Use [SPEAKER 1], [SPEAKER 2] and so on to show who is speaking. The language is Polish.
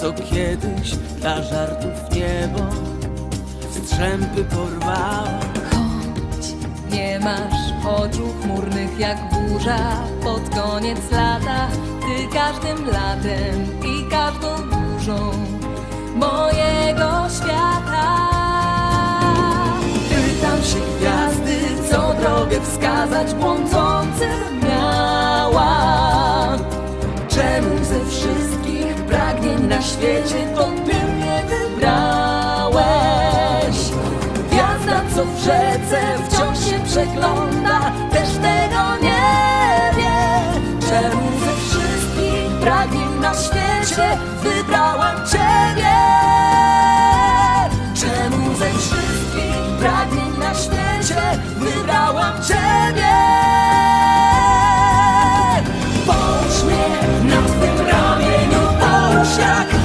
[SPEAKER 1] Co kiedyś dla żartów niebo Strzępy porwało
[SPEAKER 2] Choć nie masz oczu chmurnych jak burza Pod koniec lata Ty każdym latem i każdą burzą Mojego świata. Pytam się gwiazdy, co drogę wskazać Błądzącym wszystkich pragnień na świecie to ty mnie wybrałeś. Gwiazda, co w rzece wciąż się przegląda, też tego nie wie. Czemu ze wszystkich pragnień na świecie wybrałam Ciebie? Czemu ze wszystkich шаг